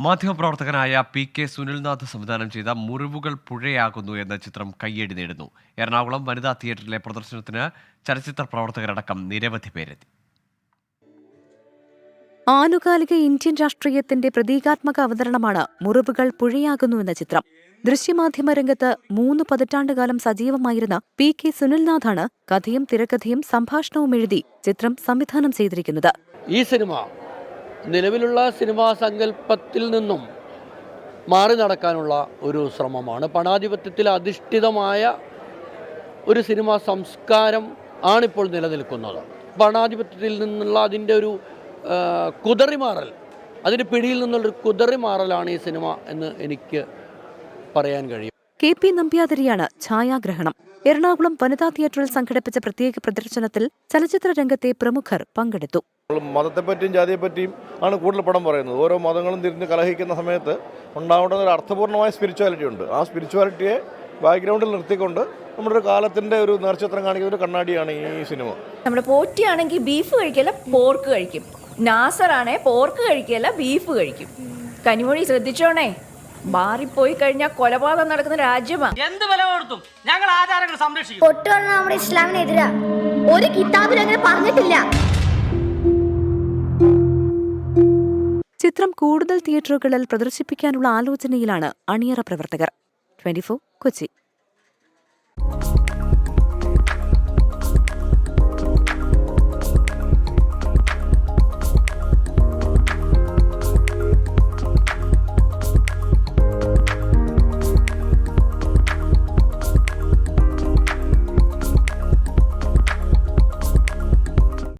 മാധ്യമപ്രവർത്തകനായ P K സുനിൽനാഥ് സംവിധാനം ചെയ്ത മുറിവുകൾ പുഴയാകുന്നു എന്ന ചിത്രം കയ്യടി നേടുന്നു. എറണാകുളം വനിതാ തിയേറ്ററിലെ പ്രദർശനത്തിന് ചലച്ചിത്ര പ്രവർത്തകരടക്കം നിരവധി പേരെത്തി. ആനുകാലിക ഇന്ത്യൻ രാഷ്ട്രീയത്തിന്റെ പ്രതീകാത്മക അവതരണമാണ് മുറിവുകൾ പുഴയാകുന്നു എന്ന ചിത്രം. ദൃശ്യമാധ്യമ രംഗത്ത് മൂന്ന് പതിറ്റാണ്ടുകാലം സജീവമായിരുന്ന പി കെ സുനിൽനാഥാണ് കഥയും തിരക്കഥയും സംഭാഷണവും എഴുതി ചിത്രം സംവിധാനം ചെയ്തിരിക്കുന്നത്. ഈ സിനിമ നിലവിലുള്ള സിനിമാ സങ്കല്പത്തിൽ നിന്നും മാറി നടക്കാനുള്ള ഒരു ശ്രമമാണ്. പണാധിപത്യത്തിൽ അധിഷ്ഠിതമായ ഒരു സിനിമാ സംസ്കാരം ആണിപ്പോൾ നിലനിൽക്കുന്നത്. പണാധിപത്യത്തിൽ നിന്നുള്ള അതിന്റെ ഒരു കുതറിമാറൽ അതിന്റെ പിടിയിൽ നിന്നുള്ളൊരു കുതറിമാറലാണ് ഈ സിനിമ എന്ന് എനിക്ക് പറയാൻ കഴിയും. കെ പി നമ്പ്യാതിരിയാണ് ഛായാഗ്രഹണം. എറണാകുളം വനിതാ തിയേറ്ററിൽ സംഘടിപ്പിച്ച പ്രത്യേക പ്രദർശനത്തിൽ ചലച്ചിത്ര രംഗത്തെ പ്രമുഖർ പങ്കെടുത്തു. മതത്തെപ്പറ്റിയും ജാതിയെപ്പറ്റിയും ആണ് കൂടുതൽ പടം പറയുന്നത്. ഓരോ മതങ്ങളും തിരിഞ്ഞ് കലഹിക്കുന്ന സമയത്ത് ഉണ്ടാവേണ്ടുന്ന ഒരു അർത്ഥപൂർണമായ സ്പിരിച്വാലിറ്റി ഉണ്ട്. ആ സ്പിരിച്വാലിറ്റിയെ ബാക്ക്ഗ്രൗണ്ടിൽ നിർത്തിക്കൊണ്ട് നമ്മുടെ ഒരു കാലത്തിന്റെ ഒരു നേർച്ചിത്രം കാണിക്കുന്ന ഒരു കണ്ണാടിയാണ് ഈ സിനിമ. നമ്മുടെ പോറ്റിയാണെങ്കിൽ ബീഫ് കഴിക്കില്ല പോർക്ക് കഴിക്കും. നാസറാണേ പോർക്ക് കഴിക്കില്ല ബീഫ് കഴിക്കും. കനിമൊഴി ശ്രദ്ധിച്ചോണേ? മാറിപ്പോയി കഴിഞ്ഞാൽ കൊലപാതകം നടക്കുന്ന രാജ്യമാണ് എന്ത് വില കൊടുത്തും ഞങ്ങൾ ആചാരങ്ങൾ സംരക്ഷിക്കും. പറഞ്ഞാൽ നമ്മുടെ ഇസ്ലാമിനെതിരാ. ഒരു കിതാബിൽ അങ്ങനെ പറഞ്ഞിട്ടില്ല. ചിത്രം കൂടുതൽ തിയേറ്ററുകളിൽ പ്രദർശിപ്പിക്കാനുള്ള ആലോചനയിലാണ് അണിയറ പ്രവർത്തകർ. ട്വന്റി കൊച്ചി.